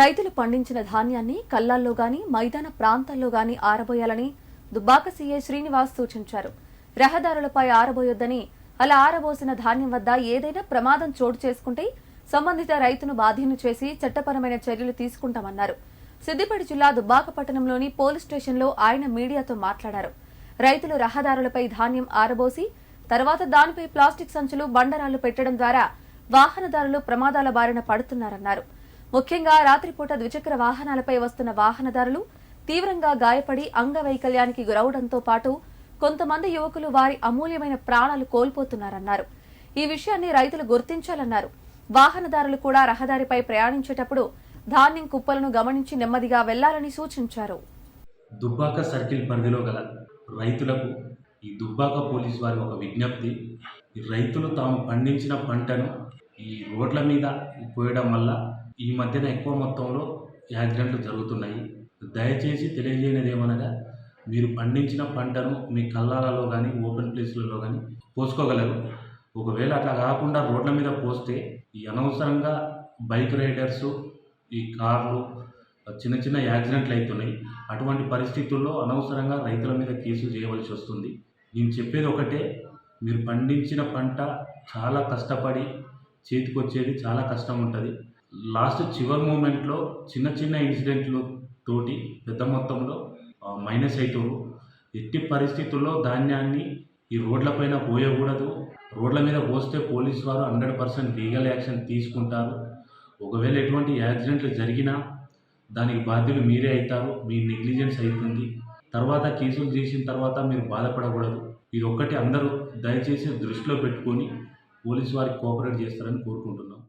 రైతులు పండించిన ధాన్యాన్ని కల్లాల్లో గాని మైదాన ప్రాంతాల్లో గాని ఆరబోయాలని దుబ్బాక సీఏ శ్రీనివాస్ సూచించారు. రహదారులపై ఆరబోయొద్దని అలా ఆరబోసిన ధాన్యం వద్ద ఏదైనా ప్రమాదం చోటు చేసుకుంటే సంబంధిత రైతును బాధ్యుని చేసి చట్టపరమైన చర్యలు తీసుకుంటామన్నారు. సిద్దిపేట జిల్లా దుబ్బాక పట్టణంలోని పోలీస్ స్టేషన్లో ఆయన మీడియాతో మాట్లాడారు. రైతులు రహదారులపై ధాన్యం ఆరబోసి తర్వాత దానిపై ప్లాస్టిక్ సంచులు బండరాళ్ళు పెట్టడం ద్వారా వాహనదారులు ప్రమాదాల బారిన పడుతున్నారన్నారు. ముఖ్యంగా రాత్రిపూట ద్విచక్ర వాహనాలపై వస్తున్న వాహనదారులు తీవ్రంగా గాయపడి అంగవైకల్యానికి గురవడంతో పాటు కొంతమంది యువకులు వారి అమూల్యమైన ప్రాణాలు కోల్పోతున్నారన్నారు. ఈ విషయాన్ని రైతులు గుర్తించాలన్నారు. వాహనదారులు కూడా రహదారిపై ప్రయాణించేటప్పుడు ధాన్యం కుప్పలను గమనించి నెమ్మదిగా వెళ్ళాలని సూచించారు. దుబ్బాక సర్కిల్ పరిధిలో గల రైతులకు ఈ దుబ్బాక పోలీస్ వారి ఒక విజ్ఞప్తి రైతులు తాము పండించిన పంటను ఈ రోడ్ల మీద పోయడం వల్ల ఈ మధ్యన ఎక్కువ మొత్తంలో యాక్సిడెంట్లు జరుగుతున్నాయి. దయచేసి తెలియజేయనిది ఏమనగా మీరు పండించిన పంటను మీ కల్లాలలో కానీ ఓపెన్ ప్లేస్లలో కానీ పోసుకోగలరు. ఒకవేళ అట్లా కాకుండా రోడ్ల మీద పోస్తే ఈ అనవసరంగా బైక్ రైడర్స్ ఈ కార్లు చిన్న చిన్న యాక్సిడెంట్లు అవుతున్నాయి అటువంటి పరిస్థితుల్లో అనవసరంగా రైతుల మీద కేసు చేయవలసి వస్తుంది. నేను చెప్పేది ఒకటే మీరు పండించిన పంట చాలా కష్టపడి చేతికొచ్చేది చాలా కష్టం ఉంటుంది లాస్ట్ చివరి మూమెంట్లో చిన్న చిన్న ఇన్సిడెంట్లు తోటి పెద్ద మొత్తంలో మైనస్ అవుతారు ఎట్టి పరిస్థితుల్లో ధాన్యాన్ని ఈ రోడ్లపైన పోయకూడదు. రోడ్ల మీద పోస్తే పోలీసు వారు హండ్రెడ్ పర్సెంట్ లీగల్ యాక్షన్ తీసుకుంటారు. ఒకవేళ ఎటువంటి యాక్సిడెంట్లు జరిగినా దానికి బాధ్యులు మీరే అవుతారు మీ నెగ్లిజెన్స్ అవుతుంది తర్వాత కేసులు చేసిన తర్వాత మీరు బాధపడకూడదు. ఇది ఒక్కటి అందరూ దయచేసి దృష్టిలో పెట్టుకొని పోలీసు వారికి కోఆపరేట్ చేస్తారని కోరుకుంటున్నాం.